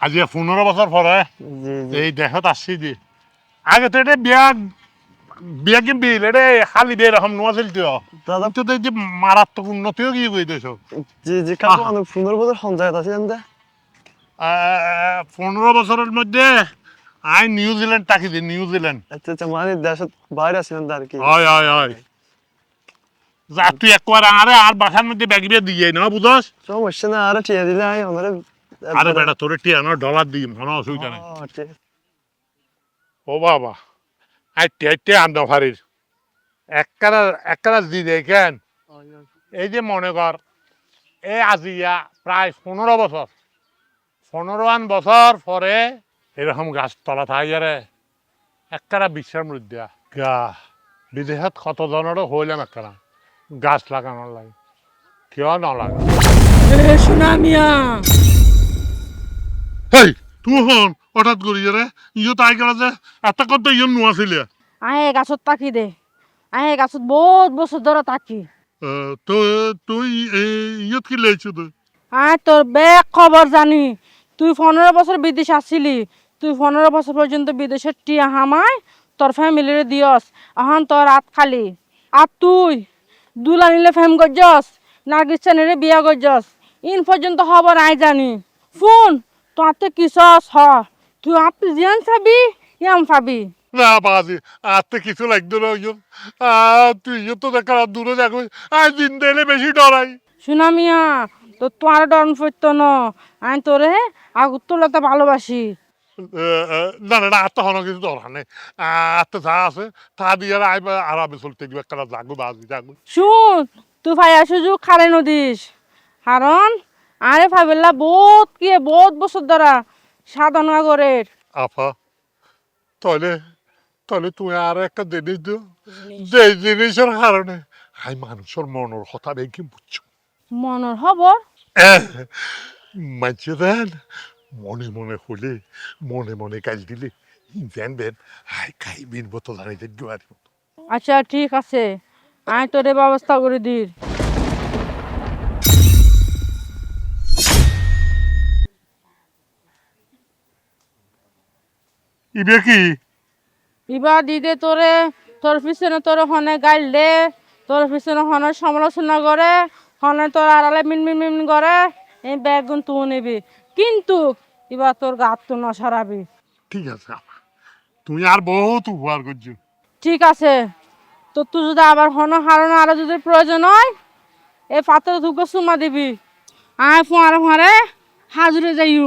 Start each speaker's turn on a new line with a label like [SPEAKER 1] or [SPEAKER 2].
[SPEAKER 1] আজি পনেরো বছর পরে এই দেহত আসছি দি আগে তো এটা বিয়া বিয়া কি বিল এটা খালি বিয়ে এরকম নোয়া চলতে
[SPEAKER 2] দাদা।
[SPEAKER 1] তো এই যে মারাত্মক উন্নতিও কি করে দিয়েছ
[SPEAKER 2] জি জি কাকু। অনেক বছর সঞ্চয় আছে জানতে
[SPEAKER 1] পনেরো বছরের মধ্যে আই নিউজিল্যান্ড তাকি দি নিউজিল্যান্ড
[SPEAKER 2] আচ্ছা আচ্ছা মানে দেশের বাইরে আছিলেন তো আর কি।
[SPEAKER 1] হয় হয় হয়। যা তুই একবার আরে আর বাসার মধ্যে ব্যাগ বিয়ে দিয়ে না বুঝস
[SPEAKER 2] সমস্যা না আরে দিলে আই ওনারে
[SPEAKER 1] আরে বেটা তোরে টিয়ানো ডলার দিই কোনো অসুবিধা নেই।
[SPEAKER 2] ও,
[SPEAKER 1] বাবা আইতে আইতে আন্দা ফারির। এককারা এককারা দি দেখেন এই যে মনে কর এই আজিয়া প্রায় পনেরো বছর পনেরো আন বছর পরে এরকম গাছ তলা থাকে রে এককারা বিশ্বের মধ্যে গা বিদেশত কত জনেরও হইলাম এককারা গাছ লাগানোর লাগে। কেউ না লাগে
[SPEAKER 3] এ শোনা মিয়া!
[SPEAKER 1] হেই! তুই হন হঠাৎ করি রে ইয়ে তাই গেল যে এত কত ইয়ে নোয়া ছিলে।
[SPEAKER 3] আহে গাছত তাকি দে আহে গাছত বহুত বছর ধরে তাকি
[SPEAKER 1] তো তুই ইয়ত কি লেছো তুই?
[SPEAKER 3] আয় তোর বেগ খবর জানি। তুই পনেরো বছর বিদেশ আসছিলি তুই পনেরো বছর পর্যন্ত বিদেশের টিয়া হামাই তোর ফ্যামিলিরে দিয়স এখন তোর হাত খালি। আর তুই দুলা নিলে ফেম গজ্জস নার্গিসানিরে বিয়া গজ্জস ইন পর্যন্ত খবর আই জানি। ফোন তোতে কিসস হ তুই আপনি জিয়ান চাবি ইয়াম পাবি
[SPEAKER 1] না বাজি আর তো কিছু লাগতো না ইয়ন তুই তো দেখা দূরে দেখো আর দিন দিলে বেশি ডরাই।
[SPEAKER 3] শোনা মিয়া তো তোমার ডন ফইত ন। আমি তোরে আগুর তোলাতে ভালোবাসি
[SPEAKER 1] না না না হনো কিছু দরকার নেই। তো যা আছে তা দিয়ে আই আরামে চলতে গিয়ে একটা জাগো বাজি জাগো।
[SPEAKER 3] শুন তুই ভাইয়া সুযোগ খারে নদিস। কারণ আরে ভাবিলা বহুত কি বহুত বছর ধরা সাধনা করে
[SPEAKER 1] আপা তাহলে তাহলে তুমি আর একটা জিনিস দিও। যে জিনিসের কারণে আই মানুষের মনের কথা বেশি বুঝছ।
[SPEAKER 3] মনের খবর?
[SPEAKER 1] মানছে দেন মনে মনে হলে মনে মনে কাজ দিলে জানবেন হাই খাই বিন বোতল দেন গিয়ে
[SPEAKER 3] আচ্ছা ঠিক আছে। আমি তোরে ব্যবস্থা করে দিই
[SPEAKER 1] ইবে কি?
[SPEAKER 3] এবার দিদে তোরে তোর পিছনে তোর হনে গাইল তোর পিছনে হনে সমালোচনা করে হনে তোর আড়ালে মিন মিন করে এই ব্যাগুন তুই নিবি। কিন্তু এবার তোর গাত তো নসারাবি
[SPEAKER 1] ঠিক আছে তুমি আর বহুত উপহার করছ।
[SPEAKER 3] ঠিক আছে তো তুই যদি আবার হন হারানো আরও যদি প্রয়োজন হয় এই পাত্র তুকে চুমা দিবি। আয় ফোঁয়ারে ফোঁয়ারে হাজুরে যাইও